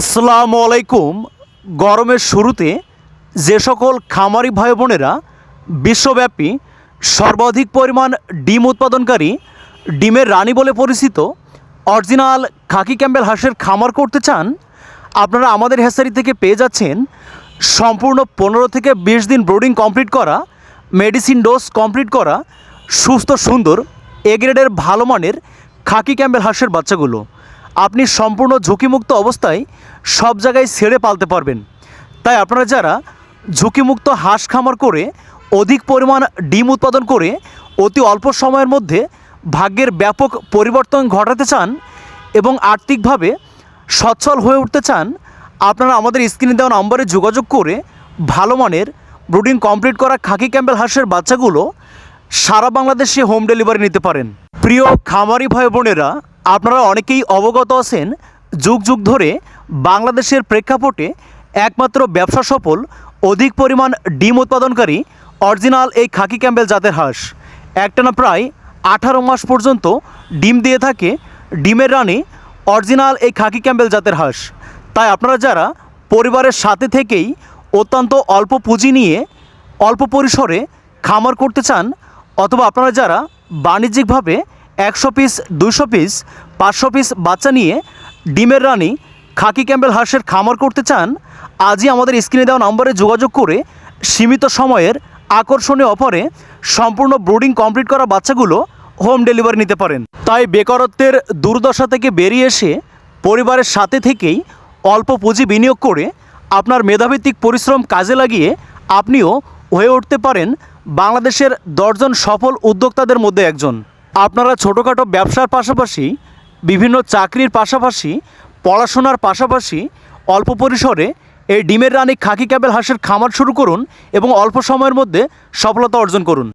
আসসালামু আলাইকুম। গরমের শুরুতে যে সকল খামারি ভাই বোনেরা বিশ্বব্যাপী সর্বাধিক পরিমাণ ডিম উৎপাদনকারী ডিমের রানী বলে পরিচিত অরিজিনাল খাকি ক্যাম্বেল হাঁসের খামার করতে চান, আপনারা আমাদের হ্যাসারি থেকে পেয়ে যাচ্ছেন সম্পূর্ণ পনেরো থেকে বিশ দিন ব্রোডিং কমপ্লিট করা, মেডিসিন ডোজ কমপ্লিট করা, সুস্থ, সুন্দর, এ গ্রেডের ভালো মানের খাকি ক্যাম্বেল হাঁসের বাচ্চাগুলো। আপনি সম্পূর্ণ ঝুঁকিমুক্ত অবস্থায় সব জায়গায় ছেড়ে পালতে পারবেন। তাই আপনারা যারা ঝুঁকিমুক্ত হাঁস খামার করে অধিক পরিমাণ ডিম উৎপাদন করে অতি অল্প সময়ের মধ্যে ভাগ্যের ব্যাপক পরিবর্তন ঘটাতে চান এবং আর্থিকভাবে সচ্ছল হয়ে উঠতে চান, আপনারা আমাদের স্ক্রিনে দেওয়া নম্বরে যোগাযোগ করে ভালো মানের ব্রুডিং কমপ্লিট করা খাকি ক্যাম্বেল হাঁসের বাচ্চাগুলো সারা বাংলাদেশে হোম ডেলিভারি নিতে পারেন। প্রিয় খামারি ভাই বোনেরা আপনারা অনেকেই অবগত আছেন, যুগ যুগ ধরে বাংলাদেশের প্রেক্ষাপটে একমাত্র ব্যবসা সফল, অধিক পরিমাণ ডিম উৎপাদনকারী অরিজিনাল এই খাকি ক্যাম্বেল জাতের হাঁস। একটানা প্রায় আঠারো মাস পর্যন্ত ডিম দিয়ে থাকে ডিমের রানী অরিজিনাল এই খাকি ক্যাম্বেল জাতের হাঁস। তাই আপনারা যারা পরিবারের সাথে থেকেই অত্যন্ত অল্প পুঁজি নিয়ে অল্প পরিসরে খামার করতে চান, অথবা আপনারা যারা বাণিজ্যিকভাবে একশো পিস দুইশো পিস পাঁচশো পিস বাচ্চা নিয়ে ডিমের রানী খাকি ক্যাম্বেল হাঁসের খামার করতে চান, আজই আমাদের স্ক্রিনে দেওয়া নম্বরে যোগাযোগ করে সীমিত সময়ের আকর্ষণীয় অফারে সম্পূর্ণ ব্রুডিং কমপ্লিট করা বাচ্চাগুলো হোম ডেলিভারি নিতে পারেন। তাই বেকারত্বের দুর্দশা থেকে বেরিয়ে এসে পরিবারের সাথে থেকেই অল্প পুঁজি বিনিয়োগ করে আপনার মেধাভিত্তিক পরিশ্রম কাজে লাগিয়ে আপনিও হয়ে উঠতে পারেন বাংলাদেশের দশজন সফল উদ্যোক্তাদের মধ্যে একজন। আপনারা ছোটোখাটো ব্যবসার পাশাপাশি, বিভিন্ন চাকরির পাশাপাশি, পড়াশোনার পাশাপাশি অল্প পরিসরে এই ডিমের রানী খাকি ক্যাবেল হাঁসের খামার শুরু করুন এবং অল্প সময়ের মধ্যে সফলতা অর্জন করুন।